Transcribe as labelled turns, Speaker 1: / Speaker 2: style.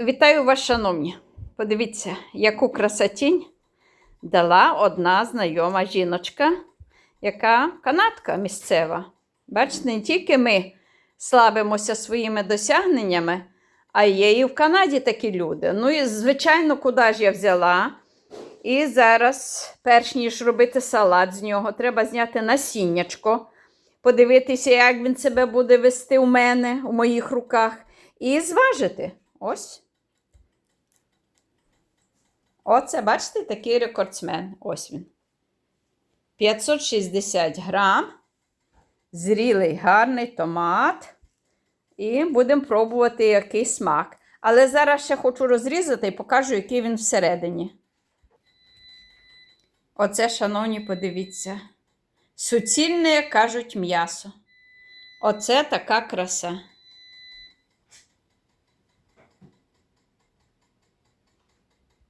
Speaker 1: Вітаю вас, шановні. Подивіться, яку красотінь дала одна знайома жіночка, яка канадка місцева. Бачите, не тільки ми славимося своїми досягненнями, а є і в Канаді такі люди. Ну і, звичайно, куди ж я взяла. І зараз, перш ніж робити салат з нього, треба зняти насіннячко, подивитися, як він себе буде вести у мене, у моїх руках, і зважити. Ось. Оце, бачите, такий рекордсмен. Ось він. 560 грам. Зрілий гарний томат. І будемо пробувати який смак. Але зараз ще хочу розрізати і покажу, який він всередині. Оце, шановні, подивіться. Суцільне, кажуть, м'ясо. Оце така краса.